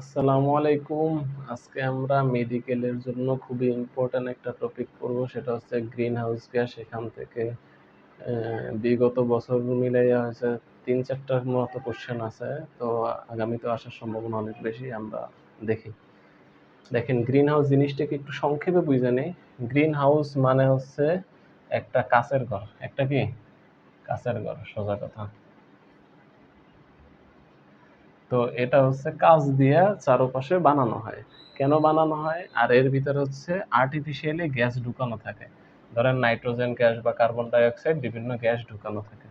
আসসালামু আলাইকুম। আজকে আমরা মেডিকেলের জন্য খুবই ইম্পর্ট্যান্ট একটা টপিক পড়ব সেটা হচ্ছে গ্রিন হাউস গ্যাস এখান থেকে বিগত বছর মিলাইয়া হয়েছে তিন চারটার মতো কোশ্চেন আছে, তো আগামীতে আসার সম্ভাবনা অনেক বেশি, আমরা দেখি। দেখেন গ্রিন হাউস জিনিসটাকে একটু সংক্ষেপে বুঝে নেই। গ্রিন হাউস মানে হচ্ছে একটা কাচের ঘর, একটা কি? কাচের ঘর, সোজা কথা। তো এটা হচ্ছে কাঁচ দিয়ে চারপাশে বানানো হয়। কেন বানানো হয়? আর এর ভিতরে হচ্ছে আর্টিফিশিয়ালি গ্যাস ঢুকানো থাকে। ধরেন নাইট্রোজেন গ্যাস বা কার্বন ডাই অক্সাইড বিভিন্ন গ্যাস ঢুকানো থাকে।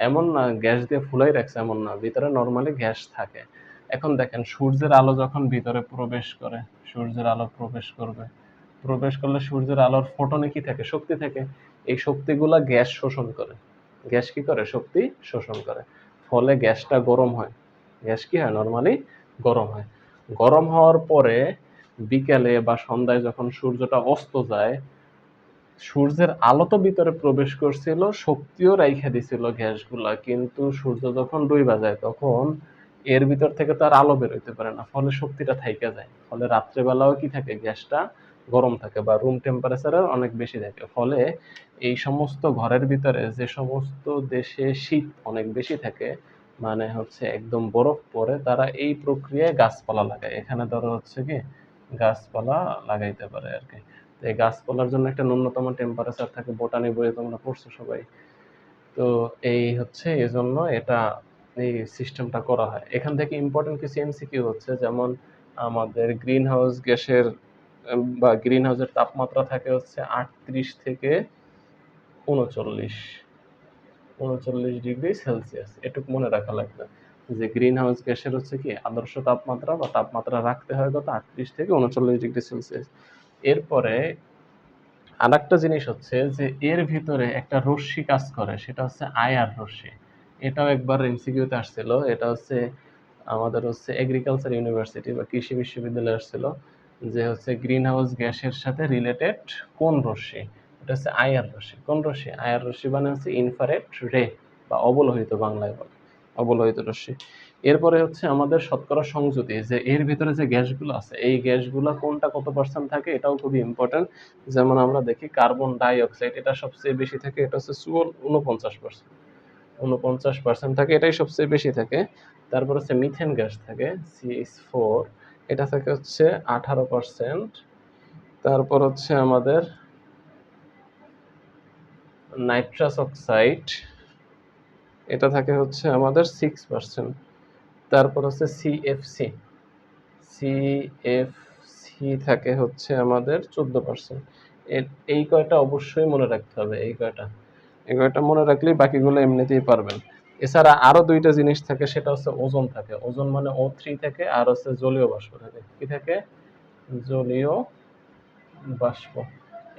এমন না গ্যাস দিয়ে ফুলাই রাখছে এমন না, ভিতরে নর্মালি গ্যাস থাকে। এখন দেখেন, সূর্যের আলো যখন ভিতরে প্রবেশ করে, সূর্যের আলো প্রবেশ করবে। প্রবেশ করলে সূর্যের আলোর ফোটনে কি থাকে? শক্তি থাকে। এই শক্তিগুলা গ্যাস শোষণ করে। গ্যাস কি করে? শক্তি শোষণ করে। ফলে গ্যাসটা গরম হয়। গ্যাস কি হয়? নর্মালি গরম হয়। গরম হওয়ার পরে বিকেলে বা সন্ধ্যায় যখন সূর্যটা অস্ত যায়, সূর্যের আলো তো ভিতরে প্রবেশ করছিল, শক্তিও রাইখা দিছিল গ্যাসগুলা, কিন্তু সূর্য যখন ডুইবা যায় তখন এর ভিতর থেকে তো আর আলো বেরোইতে পারে না, ফলে শক্তিটা থাইকা যায়। ফলে রাত্রেবেলাও কি থাকে? গ্যাসটা গরম থাকে বা রুম টেম্পারেচারের অনেক বেশি থাকে। ফলে এই সমস্ত ঘরের ভিতরে যে সমস্ত দেশে শীত অনেক বেশি থাকে মানে হচ্ছে একদম বরফ পড়ে তারা এই প্রক্রিয়ায় গাছপালা লাগায়। এখানে ধরো হচ্ছে কি, গাছপালা লাগাইতে পারে আর কি। তো এই গাছপালার জন্য একটা ন্যূনতম টেম্পারেচার থাকে বোটানি বইয়ে তোমরা পড়ছো সবাই। তো এই হচ্ছে এজন্য এটা এই সিস্টেমটা করা হয়। এখান থেকে ইম্পর্টেন্ট কিছু এমসিকিউ হচ্ছে, যেমন আমাদের গ্রিন হাউস গ্যাসের বা গ্রিন হাউসের তাপমাত্রা থাকে হচ্ছে আটত্রিশ থেকে উনচল্লিশ উনচল্লিশ ডিগ্রি সেলসিয়াস। এটুকু মনে রাখা লাগবে যে গ্রিন হাউস গ্যাসের হচ্ছে কি আদর্শ তাপমাত্রা বা তাপমাত্রা রাখতে হয় কত? আটত্রিশ থেকে উনচল্লিশ ডিগ্রি সেলসিয়াস। এরপরে আর একটা জিনিস হচ্ছে যে এর ভিতরে একটা রশ্মি কাজ করে, সেটা হচ্ছে আয়ার রশ্মি। এটাও একবার এমসিকিউতে আসছিল। এটা হচ্ছে আমাদের হচ্ছে এগ্রিকালচার ইউনিভার্সিটি বা কৃষি বিশ্ববিদ্যালয়ে আসছিল। যে হচ্ছে গ্রিন হাউস গ্যাসের সাথে রিলেটেড কোন রশ্মি? এটা হচ্ছে আয়ার রশ্মি। কোন রশ্মি? আয়ার রশ্মি মানে হচ্ছে ইনফারেট রে বা অবলোহিত বাংলায় বলে। অবলোহিত রশ্মি। এরপরে হচ্ছে আমাদের শতকরা সংযুতি, যে এর ভিতরে যে গ্যাসগুলো আছে, এই গ্যাসগুলো কোনটা কত পার্সেন্ট থাকে, এটাও খুবই ইম্পর্টেন্ট যেমন আমরা দেখি কার্বন ডাই অক্সাইড এটা সবচেয়ে বেশি থাকে, এটা হচ্ছে চুয়াল উনপঞ্চাশ পার্সেন্ট উনপঞ্চাশ পার্সেন্ট থাকে, এটাই সবচেয়ে বেশি থাকে। তারপর হচ্ছে মিথেন গ্যাস থাকে সিএইচ ফোর এটা থাকে হচ্ছে আঠারো পার্সেন্ট। তারপর হচ্ছে আমাদের নাইট্রাস অক্সাইড, এটা থাকে হচ্ছে আমাদের সিক্স পার্সেন্ট। তারপর হচ্ছে সিএফসি সিএফসি থাকে হচ্ছে আমাদের চোদ্দ পার্সেন্ট। এই কয়টা অবশ্যই মনে রাখতে হবে, এই কয়টা। এই কয়টা মনে রাখলেই বাকিগুলো এমনিতেই পারবেন। এছাড়া আরও দুইটা জিনিস থাকে, সেটা হচ্ছে ওজন থাকে। ওজন মানে ও থ্রি থাকে আর হচ্ছে জলীয় বাষ্প থাকে। কি থাকে? জলীয় বাষ্প।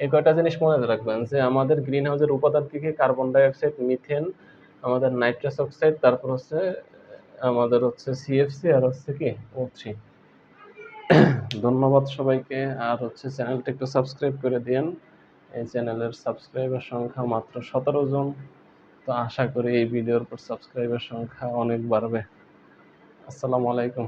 এই কয়টা জিনিস মনে রাখবেন যে আমাদের গ্রিন হাউসের উপাদান কি কি? কার্বন ডাই অক্সাইড মিথেন, আমাদের নাইট্রাস অক্সাইড, তারপর হচ্ছে, আমাদের হচ্ছে সিএফসি আর হচ্ছে কি? ও থ্রি ধন্যবাদ সবাইকে। আর হচ্ছে চ্যানেলটা একটু সাবস্ক্রাইব করে দিন এই চ্যানেলের সাবস্ক্রাইবার সংখ্যা মাত্র সতেরো জন। তো আশা করি এই ভিডিওর পর সাবস্ক্রাইবার সংখ্যা অনেক বাড়বে। আসসালামু আলাইকুম।